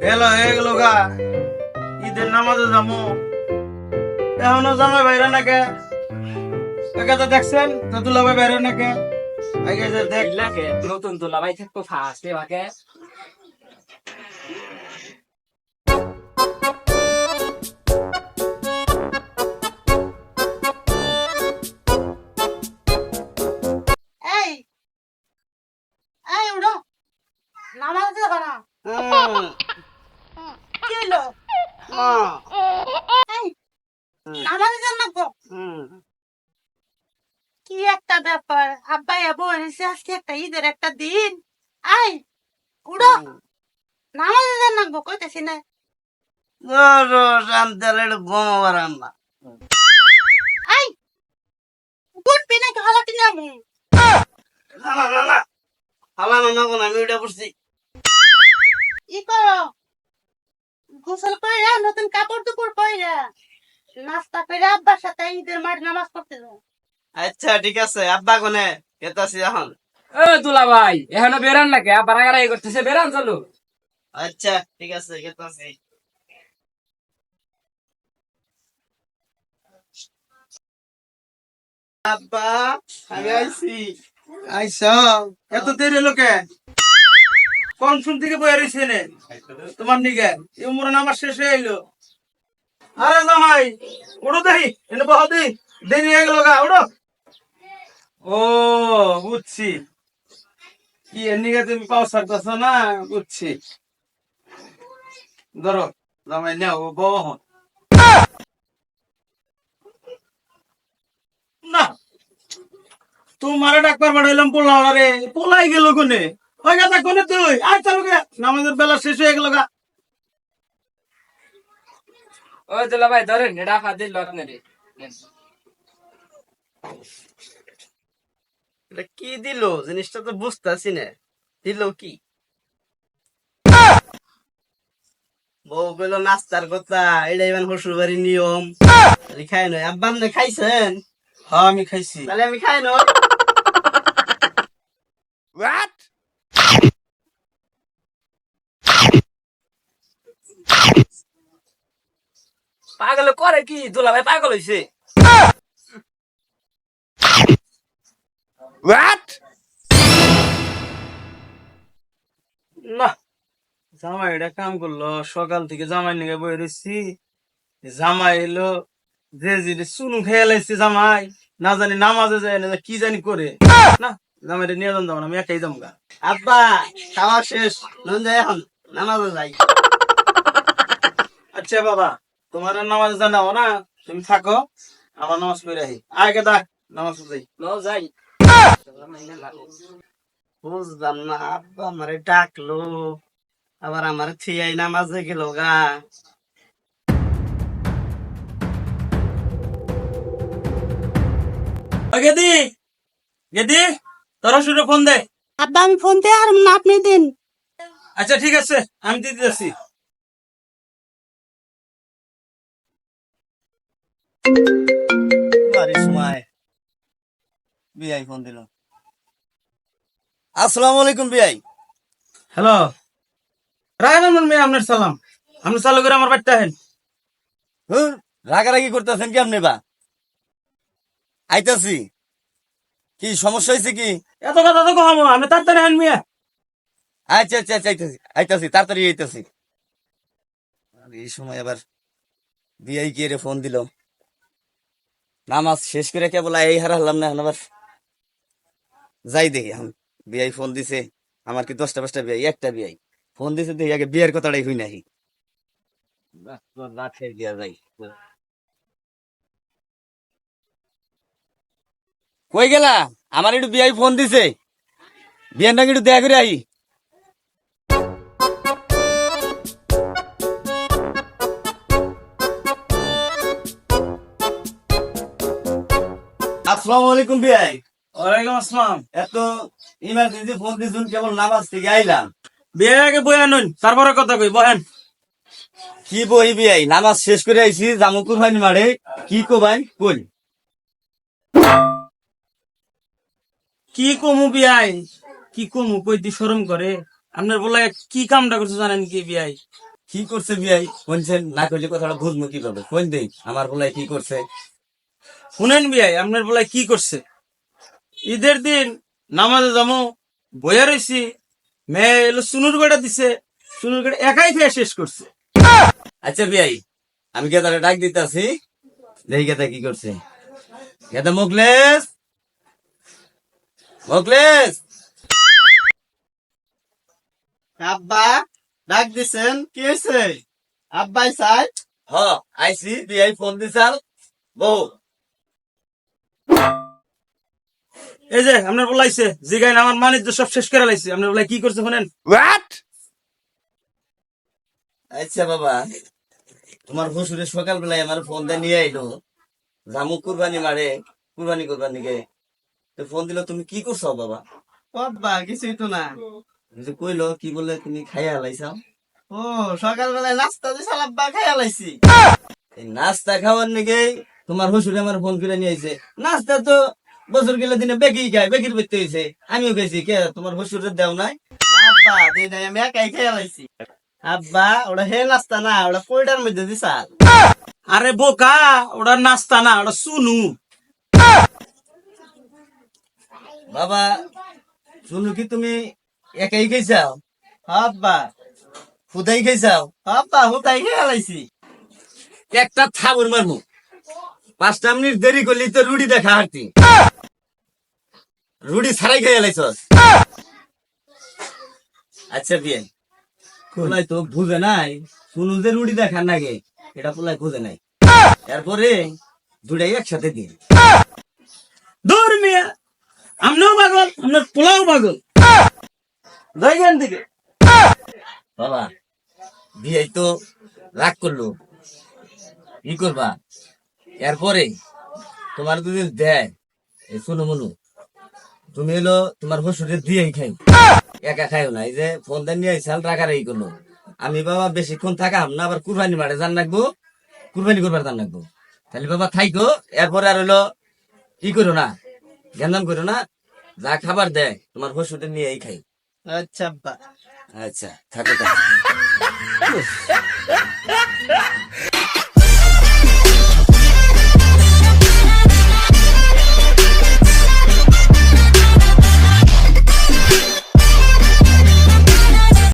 বেলা হয়ে গেল গা ঈদের নামাজে যাব এখনও জামাই বাইরে নাকে? একে তো দেখছেন? তো দুলাভাই বাইরে নাকে? আগে যে দেখ। লাগে নতুন দুলাভাই থাকব ফার্স্ট এবাকে উঠো। নামাজ যাবে না কি হলো কি একটা ব্যাপার। আব্বাই আবু এসে আজকে একটা ঈদের একটা দিন। আই উড়ো। নামাজ যান না। গো কইতেছি না। আই হালাটি নামু না না না না। হালানো না আমি উঠে পড়ছি। ই করো? গোসল কইরা নতুন কাপড় টুপড় পইরা নাস্তা কইরা আব্বার সাথে ঈদের মাঠ নামাজ পড়তে যাও। আচ্ছা ঠিক আছে। আব্বা কোনে? কেতাছি এখন। ও দুলাভাই এখনও বেরান নাকি? আবার আগারাই করতেছে বেরান চলো। আচ্ছা ঠিক আছে কেতাছি আব্বা আমি আইছি। আইসা এত দেরি লোকে কোন শুন থেকে বয়ে রয়েছে তোমার এই উমরান আমার শেষ হয়ে এলো আরে জামাই উড়ো দেখি। এনে বহ দি। দেরি হয়ে গেল গা উড়ো ও, বুঝছি। কি, এর নিকে তুমি পাও সারতেছ না? বুঝছি। ধরো, জামাই নেও বহ না। তোমার ডাক্তার পাঠাইলাম পোলাও রে। পোলাই গেল কোনে? ওই গাদা কোনে তুই আর চালু গে নামাজের বেলা শেষ হয়ে গেল গা। ও দুলাভাই ধরেন এটা ফাদিল আপনারে এটা কি দিল? জিনিসটা তো বুঝতেছি না। দিল কি? বউ কইলো নাস্তার কথা। এটা ইমান শ্বশুর বাড়ির নিয়ম। খাই নয় আব্বা আপনি খাইছেন? হ্যাঁ আমি খাইছি। তাহলে আমি খাই না পাগল করে কি? দুলা ভাই পাগল হইছে। না। জামাই এটা কাম করল সকাল থেকে জামাই নিয়ে বই রয়েছি জামাই এলো যে যে চুনু খেয়ে লাইছে জামাই। না জানি নামাজে যায় না কি জানি করে। না জামাইটা নিয়ে যান যাব আমি একাই যাব গা আব্বা খাওয়া শেষ নুন যাই এখন নামাজে যাই। আচ্ছা বাবা। তোমার নামাজ নামাজে জানাও না তুমি থাকো আমার নামাজ পড়ে আহি। আগে দেখ নামাজ যাই ন যাই। বুঝলাম না আব্বা আমারে ডাকলো আবার আমার থিয়াই নামাজে গেল গা। গেদি গেদি তোরা শুরু ফোন দে। আব্বা আমি ফোন দিয়ে আর না আপনি দিন। আচ্ছা ঠিক আছে আমি দিতে যাচ্ছি সময় বিআই ফোন দিল। আসসালামু আলাইকুম বিআই। হ্যালো। রাগানন্দন মিয়া আপনার সালাম। আপনি চালু করে আমার বাড়িতে আহেন রাগারাগি করতেছেন কেমনে বা? আইতাছি। কি সমস্যা হয়েছে কি? এত কথা তো কম আমি তাড়াতাড়ি আহেন মিয়া। আচ্ছা আচ্ছা আচ্ছা আইতাছি আইতাছি তাড়াতাড়ি আইতাছি। এই সময় আবার বিআই কে রে ফোন দিল। নামাজ শেষ করে কেবল এই হারা হলাম না আবার। যাই দেখি এখন বিআই ফোন দিছে আমার কি দশটা পাঁচটা বিয়াই একটা বিয়াই ফোন দিছে দেখি আগে বিয়ের কথাটাই হই নাহি কই গেলা? আমার একটু বিয়াই ফোন দিছে। বিয়ের নাকি একটু দেখা করে আই আসসালামু আলাইকুম বিআই। ওয়ালাইকুম আসসালাম। এত ইমার্জেন্সি ফোন দিছুন কেবল নামাজ থেকে আইলাম? বিয়ে আগে বই আনুন তারপরে কথা কই বহেন। কি বই বিআই? নামাজ শেষ করে আইছি জামুকুর হয়নি মারে কি কবাই কই কি কমু বিয়াই কি কমু? কই দি শরম করে। আপনার বলে কি কামটা করছে জানেন কি বিয়াই কি করছে বিয়াই কোনছেন না করলে কথাটা বুঝব কীভাবে? কোন দেই আমার বলাই কি করছে? শুনেন বিয়াই আপনার বলে কি করছে? ঈদের দিন নামাজে যাব বইয়া রয়েছি মেয়ে এলো সুনুর গড়া দিছে সুনুর গড়া একাই খেয়ে শেষ করছে। আচ্ছা বিয়াই আমি গেদারে ডাক দিতেছি দেখি গেদা কি করছে। গেদা মুকলেশ মুকলেশ আব্বা ডাক দিছেন কি হয়েছে আব্বাই সাই হ আইসি বিয়াই ফোন দিছাল বউ। এই যে আপনার বলাইছে জিগাইন আমার মানিজ্য সব শেষ করে লাইছে। আপনার বলাই কি করছে শুনেন? আচ্ছা বাবা তোমার সকালবেলায় আমার ফোন দিয়ে নিয়ে আইলো। জামু কুরবানি মারে কুরবানি কুরবানি গে তো ফোন দিল তুমি কি করছ বাবা? আব্বা কিছুই তো না। আমি যে কইলো কি বলে তুমি খাইয়া হালাইছাও ও সকালবেলায় নাস্তা দিছাল আব্বা খাইয়া লাইছি। এই নাস্তা খাওয়ার নাকি তোমার শ্বশুরে আমার ফোন করে নিয়ে আইছে। নাস্তা তো বছর গেলে দিনে বেগি খায়, বেগির বেতে হয়েছে আমিও গেছি কে তোমার শ্বশুরের দেও নাই? আব্বা দেই নাই আমি একাই খাইয়া লাইছি। আব্বা, ওটা হে নাস্তা না, ওটা পয়টার মধ্যে দিছাল আরে বোকা, ওটা নাস্তা না, ওটা সুনু বাবা শুনু কি তুমি একাই খাইছাও? আব্বা খুদাই খাইছাও? আব্বা হুতাই খাইয়া লাইছি। একটা থাবুর মারমু। পাঁচটা মিনিট দেরি করলি তো রুডি দেখা হারতি। রুডি ছাড়াই খাইয়া লাইছস। আচ্ছা বিয়ে পোলাই তো বুঝে নাই শুনু যে রুটি দেখার নাগে এটা পোলাই বুঝে নাই। এরপরে দুটাই একসাথে দিন। দূর মিয়া আমরাও পাগল আপনার পোলাও পাগল। দিকে বাবা বিয়ে তো রাগ করল। কি করবা? এরপরে তোমার যদি দেয় এই শুনো মনু তুমি এলো তোমার শ্বশুরে দিয়েই খাই একা খাইও না এই যে ফোন দেন নিয়ে আইসাল রাখার এই করল। আমি বাবা বেশিক্ষণ থাকাম না আবার কুরবানি মারে জান রাখব কুরবানি করবার জান রাখব তাহলে বাবা থাইকো এরপরে আর হলো কি করো না জ্ঞান করো না যা খাবার দেয় তোমার শ্বশুরে নিয়েই খাই আচ্ছা আচ্ছা থাকো থাকো